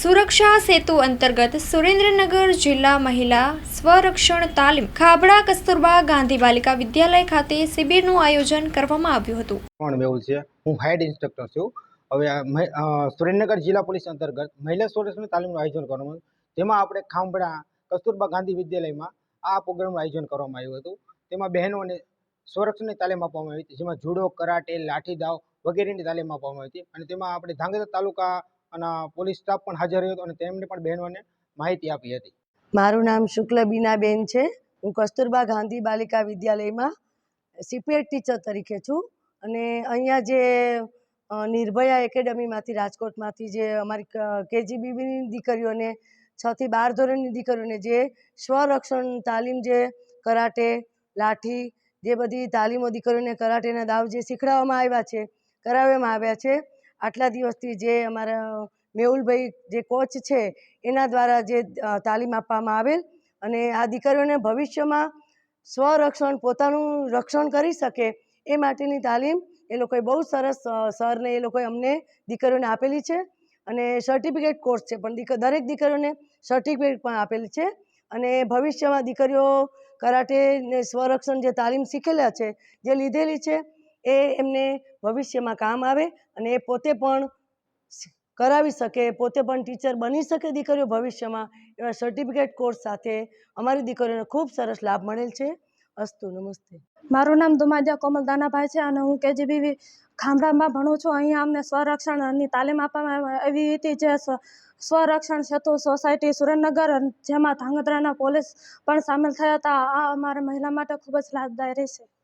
સુરક્ષા સેતુ અંતર્ગત સુરેન્દ્રનગર જિલ્લા મહિલા સ્વરક્ષણ તાલીમ ખાબડા કસ્તુરબા ગાંધી બાલિકા વિદ્યાલય ખાતે શિબિરનું આયોજન કરવામાં આવ્યું હતું. પણ મેહુલ છે, હું હેડ ઇન્સ્ટ્રક્ટર છું. હવે સુરેન્દ્રનગર જિલ્લા પોલીસ અંતર્ગત મહિલા સુરક્ષણ તાલીમનું આયોજન કરવામાં આવ્યું. તેમાં આપણે ખાંભડા કસ્તુરબા ગાંધી વિદ્યાલયમાં આ પ્રોગ્રામનું આયોજન કરવામાં આવ્યું હતું. તેમાં બહેનોને સુરક્ષણની તાલીમ આપવામાં આવી હતી. જેમાં જુડો, કરાટે લાઠી દાવ વગેરેની તાલીમ આપવામાં આવી હતી. અને તેમાં આપણે ધાંગધ્રા તાલુકા અને પોલીસ સ્ટાફ પણ હાજર રહ્યો હતો અને તેમને પણ બહેનોને માહિતી આપી હતી. મારું નામ શુક્લ બીનાબેન છે. હું કસ્તુરબા ગાંધી બાલિકા વિદ્યાલયમાં સીપીએડ ટીચર તરીકે છું અને અહીંયા જે નિર્ભયા એકેડમીમાંથી રાજકોટમાંથી જે અમારી કેજીબીની દીકરીઓને છથી બાર ધોરણની દીકરીઓને જે સ્વરક્ષણ તાલીમ જે કરાટે, લાઠી જે બધી તાલીમો દીકરીઓને કરાટેના દાવ જે શીખડાવવામાં આવ્યા છે, કરાવવામાં આવ્યા છે આટલા દિવસથી જે અમારા મેહુલભાઈ જે કોચ છે, એના દ્વારા જે તાલીમ આપવામાં આવેલ અને આ દીકરીઓને ભવિષ્યમાં સ્વરક્ષણ, પોતાનું રક્ષણ કરી શકે એ માટેની તાલીમ એ લોકોએ બહુ સરસ સરને એ લોકોએ અમને દીકરીઓને આપેલી છે અને સર્ટિફિકેટ કોર્સ છે. પણ દરેક દીકરીઓને સર્ટિફિકેટ પણ આપેલી છે અને ભવિષ્યમાં દીકરીઓ કરાટે સ્વરક્ષણ જે તાલીમ શીખેલા છે, જે લીધેલી છે એ એમને ભવિષ્યમાં કામ આવે અને એ પોતે પણ કરાવી શકે, પોતે પણ ટીચર બની શકે દીકરીઓ ભવિષ્યમાં એવા સર્ટિફિકેટ કોર્સ સાથે અમારી દીકરીઓને ખૂબ સરસ લાભ મળેલ છે. અસ્તુ, નમસ્તે. મારું નામ દુમાદિયા કોમલ દાનાભાઈ છે અને હું કેજીબી ખામડામાં ભણું છું. અહીંયા અમને સ્વરક્ષણની તાલીમ આપવામાં આવી હતી જે સ્વ- સ્વરક્ષણ સેતુ સોસાયટી સુરેન્દ્રનગર જેમાં ધાંગધ્રાના પોલીસ પણ સામેલ થયા હતા. આ અમારા મહિલા માટે ખૂબ જ લાભદાયી રહેશે.